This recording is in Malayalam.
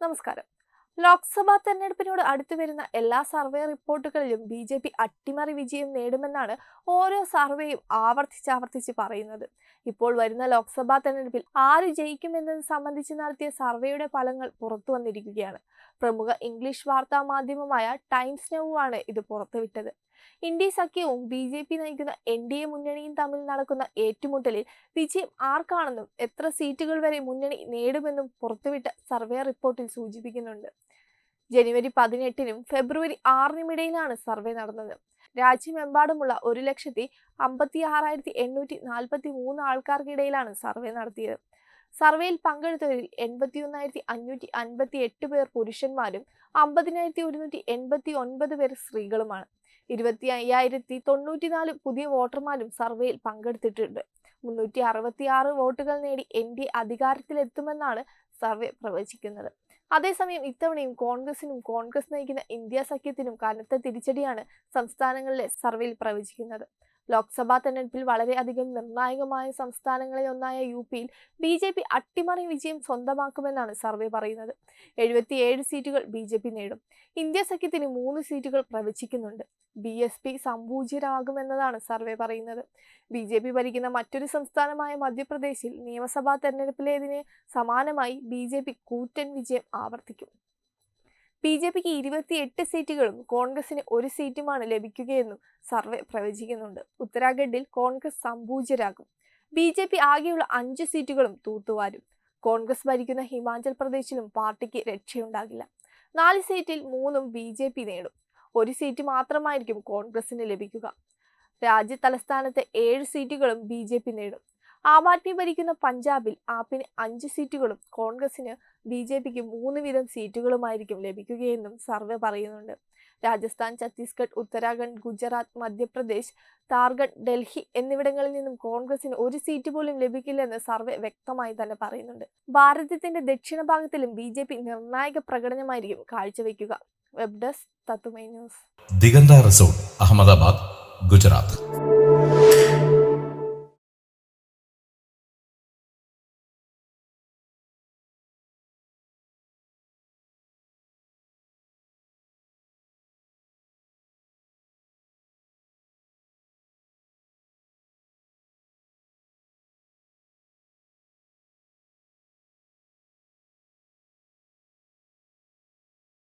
നമസ്കാരം. ലോക്സഭാ തെരഞ്ഞെടുപ്പിനോട് അടുത്തു വരുന്ന എല്ലാ സർവേ റിപ്പോർട്ടുകളിലും ബി ജെ പി അട്ടിമറി വിജയം നേടുമെന്നാണ് ഓരോ സർവേയും ആവർത്തിച്ചാവർത്തിച്ച് പറയുന്നത്. ഇപ്പോൾ വരുന്ന ലോക്സഭാ തെരഞ്ഞെടുപ്പിൽ ആര് ജയിക്കുമെന്നത് സംബന്ധിച്ച് നടത്തിയ സർവേയുടെ ഫലങ്ങൾ പുറത്തു വന്നിരിക്കുകയാണ്. പ്രമുഖ ഇംഗ്ലീഷ് വാർത്താ മാധ്യമമായ ടൈംസ് നൗവാണ് ഇത് പുറത്തുവിട്ടത്. ഇന്ത്യ സഖ്യവും ബി ജെ പി നയിക്കുന്ന എൻ ഡി എ മുന്നണിയും തമ്മിൽ നടക്കുന്ന ഏറ്റുമുട്ടലിൽ വിജയം ആർക്കാണെന്നും എത്ര സീറ്റുകൾ വരെ മുന്നണി നേടുമെന്നും പുറത്തുവിട്ട സർവേ റിപ്പോർട്ടിൽ സൂചിപ്പിക്കുന്നുണ്ട്. ജനുവരി പതിനെട്ടിനും ഫെബ്രുവരി ആറിനുമിടയിലാണ് സർവേ നടന്നത്. രാജ്യമെമ്പാടുമുള്ള ഒരു ലക്ഷത്തി അമ്പത്തി ആറായിരത്തി എണ്ണൂറ്റി നാൽപ്പത്തി മൂന്ന് ആൾക്കാർക്കിടയിലാണ് സർവേ നടത്തിയത്. സർവേയിൽ പങ്കെടുത്തവരിൽ എൺപത്തിയൊന്നായിരത്തി അഞ്ഞൂറ്റി അൻപത്തി എട്ട് പേർ പുരുഷന്മാരും അമ്പതിനായിരത്തി ഒരുന്നൂറ്റി എൺപത്തി ഒൻപത് പേർ സ്ത്രീകളുമാണ്. ഇരുപത്തി അയ്യായിരത്തി തൊണ്ണൂറ്റിനാല് പുതിയ വോട്ടർമാരും സർവേയിൽ പങ്കെടുത്തിട്ടുണ്ട്. മുന്നൂറ്റി അറുപത്തി ആറ് വോട്ടുകൾ നേടി എൻ ഡി അധികാരത്തിലെത്തുമെന്നാണ് സർവേ പ്രവചിക്കുന്നത്. അതേസമയം ഇത്തവണയും കോൺഗ്രസിനും കോൺഗ്രസ് നയിക്കുന്ന ഇന്ത്യ സഖ്യത്തിനും കനത്ത തിരിച്ചടിയാണ് സംസ്ഥാനങ്ങളിലെ സർവേയിൽ പ്രവചിക്കുന്നത്. ലോക്സഭാ തെരഞ്ഞെടുപ്പിൽ വളരെയധികം നിർണായകമായ സംസ്ഥാനങ്ങളിൽ ഒന്നായ യു പിയിൽ ബി ജെ പി അട്ടിമറി വിജയം സ്വന്തമാക്കുമെന്നാണ് സർവേ പറയുന്നത്. എഴുപത്തിയേഴ് സീറ്റുകൾ ബി ജെ പി നേടും. ഇന്ത്യ സഖ്യത്തിന് മൂന്ന് സീറ്റുകൾ പ്രവചിക്കുന്നുണ്ട്. ബി എസ് പി സംപൂജ്യരാകുമെന്നതാണ് സർവേ പറയുന്നത്. ബി ജെ പി ഭരിക്കുന്ന മറ്റൊരു സംസ്ഥാനമായ മധ്യപ്രദേശിൽ നിയമസഭാ തെരഞ്ഞെടുപ്പിലേതിന് സമാനമായി ബി ജെ പി കൂറ്റൻ വിജയം ആവർത്തിക്കും. ബി ജെ പിക്ക് ഇരുപത്തിയെട്ട് സീറ്റുകളും കോൺഗ്രസിന് ഒരു സീറ്റുമാണ് ലഭിക്കുകയെന്നും സർവേ പ്രവചിക്കുന്നുണ്ട്. ഉത്തരാഖണ്ഡിൽ കോൺഗ്രസ് സംപൂജ്യരാകും ബി ജെ പി ആകെയുള്ള അഞ്ച് സീറ്റുകളും തൂത്തുവാരും. കോൺഗ്രസ് ഭരിക്കുന്ന ഹിമാചൽ പ്രദേശിലും പാർട്ടിക്ക് രക്ഷയുണ്ടാകില്ല. നാല് സീറ്റിൽ മൂന്നും ബി ജെ പി നേടും. ഒരു സീറ്റ് മാത്രമായിരിക്കും കോൺഗ്രസിന് ലഭിക്കുക. രാജ്യ തലസ്ഥാനത്തെ ഏഴ് സീറ്റുകളും ബി ജെ പി നേടും. ആം ആദ്മി ഭരിക്കുന്ന പഞ്ചാബിൽ ആപ്പിന് അഞ്ച് സീറ്റുകളും കോൺഗ്രസിന് ബി ജെ പിക്ക് മൂന്ന് വീതം സീറ്റുകളുമായിരിക്കും ലഭിക്കുകയെന്നും സർവേ പറയുന്നുണ്ട്. രാജസ്ഥാൻ ഛത്തീസ്ഗഡ് ഉത്തരാഖണ്ഡ് ഗുജറാത്ത് മധ്യപ്രദേശ് താർഗഡ് ഡൽഹി എന്നിവിടങ്ങളിൽ നിന്നും കോൺഗ്രസിന് ഒരു സീറ്റ് പോലും ലഭിക്കില്ലെന്ന് സർവേ വ്യക്തമായി തന്നെ പറയുന്നുണ്ട്. ഭാരതത്തിന്റെ ദക്ഷിണ ഭാഗത്തിലും ബി ജെ പി നിർണായക പ്രകടനമായിരിക്കും കാഴ്ചവെക്കുക. വെബ് ഡെസ്ക് തത്തുമൈ ന്യൂസ്. ദിഗന്ത റിസോർട്ട് അഹമ്മദാബാദ് ഗുജറാത്ത്.